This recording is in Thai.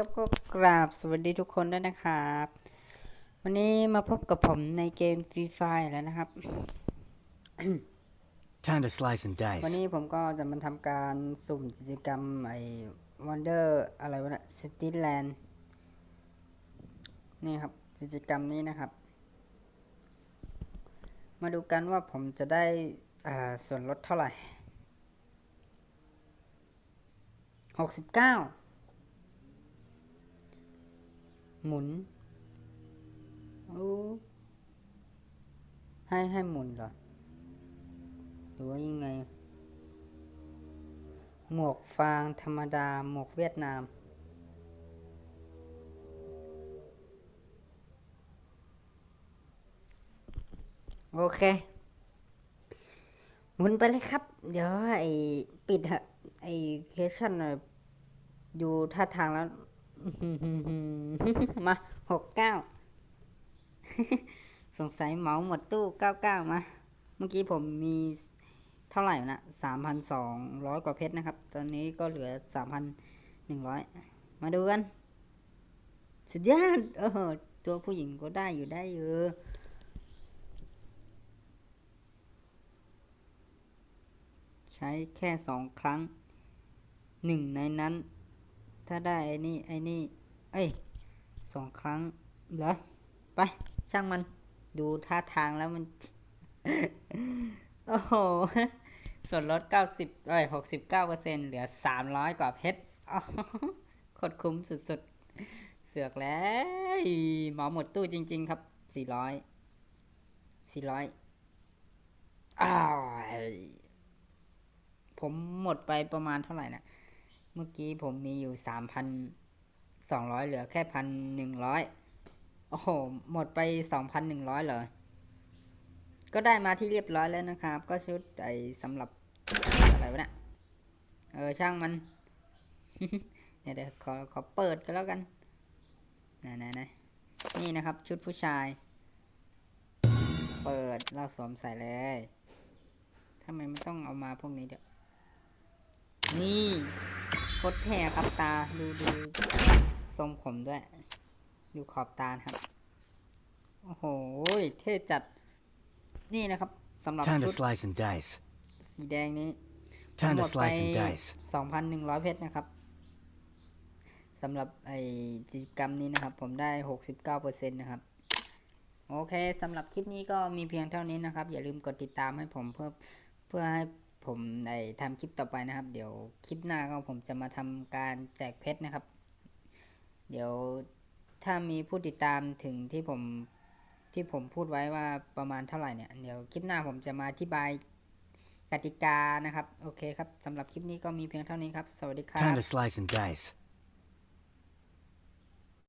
ครับก็กราบสวัสดีทุกคนด้วยนะครับ วันนี้มาพบกับผมในเกม Free Fire แล้วนะครับ Time to slice and วัน dice. นี้ผมก็จะมาทำการสุ่มกิจกรรมไอ้ Wonder อะไรวะนะ c i t y Land นี่ครับกิจกรรมนี้นะครับ มาดูกันว่าผมจะได้อ่าส่วนลดเท่าไหร่หกสิบเก้า หมุนอู้ให้ให้หมุนเหรอหรือว่ายังไง หมวกฟางธรรมดา หมวกเวียดนาม โอเค หมุนไปเลยครับ เดี๋ยวไอ้ปิดเถอะไอ้เคชั่นน่ะดูท่าทางแล้ว มาหกเก้าสงสัยเหมาหมดตู้เก้าเก้ามา เมื่อกี้ผมมีเท่าไหร่นะสามพันสองร้อยกว่าเพชรนะครับ ตอนนี้ก็เหลือสามพันหนึ่งร้อยมาดูกัน สุดยอดเออตัวผู้หญิงก็ได้อยู่ได้อยู่ใช้แค่สองครั้งหนึ่งในนั้น ถ้าได้ไอ้นี่ไอ้นี่เอ้ยสองครั้งเหรอไปช่างมันดูท่าทางแล้วมัน โอ้โห ส่วนลด90เอ้ย69เปอร์เซ็นเหลือ300กว่าเพชรโคตรคุ้มสุดๆ เสือกแล้วหมาหมดตู้จริง ๆ ครับ400 400อ้าวผมหมดไปประมาณเท่าไหร่นะ มื่อกี้ผมมีอยู่3,200เหลือแค่1,100โอ้โห หมดไป2,100เหรอก็ได้มาที่เรียบร้อยแล้วนะครับ ก็ชุดไอ้สำหรับอะไรวะเนี่ยเออช่างมันเดี๋ยวเดี๋ยวขอขอเปิดกันแล้วกันไหนไหนไหนนี่นะครับ ชุดผู้ชาย เปิดเราสวมใส่เลยทำไมไม่ต้องเอามาพวกนี้เดี๋ยวนี่ โคตรแท่ครับตาดูดูทรงผมด้วย ดูขอบตานะครับ โอ้โห เท่จัด นี่นะครับสำหรับ Time ชุ to ด slice and dice. สีแดงนี้ Time หม to ดไป slice and dice. 2,100เพชรนะครับสำหรับไอกิจกรรมนี้นะครับ ผมได้69%นะครับ โอเคสำหรับคลิปนี้ก็มีเพียงเท่านี้นะครับ อย่าลืมกดติดตามให้ผมเพื่อเพื่อให้ ผมในทำคลิปต่อไปนะครับ เดี๋ยวคลิปหน้าก็ผมจะมาทำการแจกเพชรนะครับ เดี๋ยวถ้ามีผู้ติดตามถึงที่ผมที่ผมพูดไว้ว่าประมาณเท่าไหร่เนี่ยเดี๋ยวคลิปหน้าผมจะมาอธิบายกติกานะครับ โอเคครับสำหรับคลิปนี้ก็มีเพียงเท่านี้ครับ สวัสดีครับ Time to slice and dice.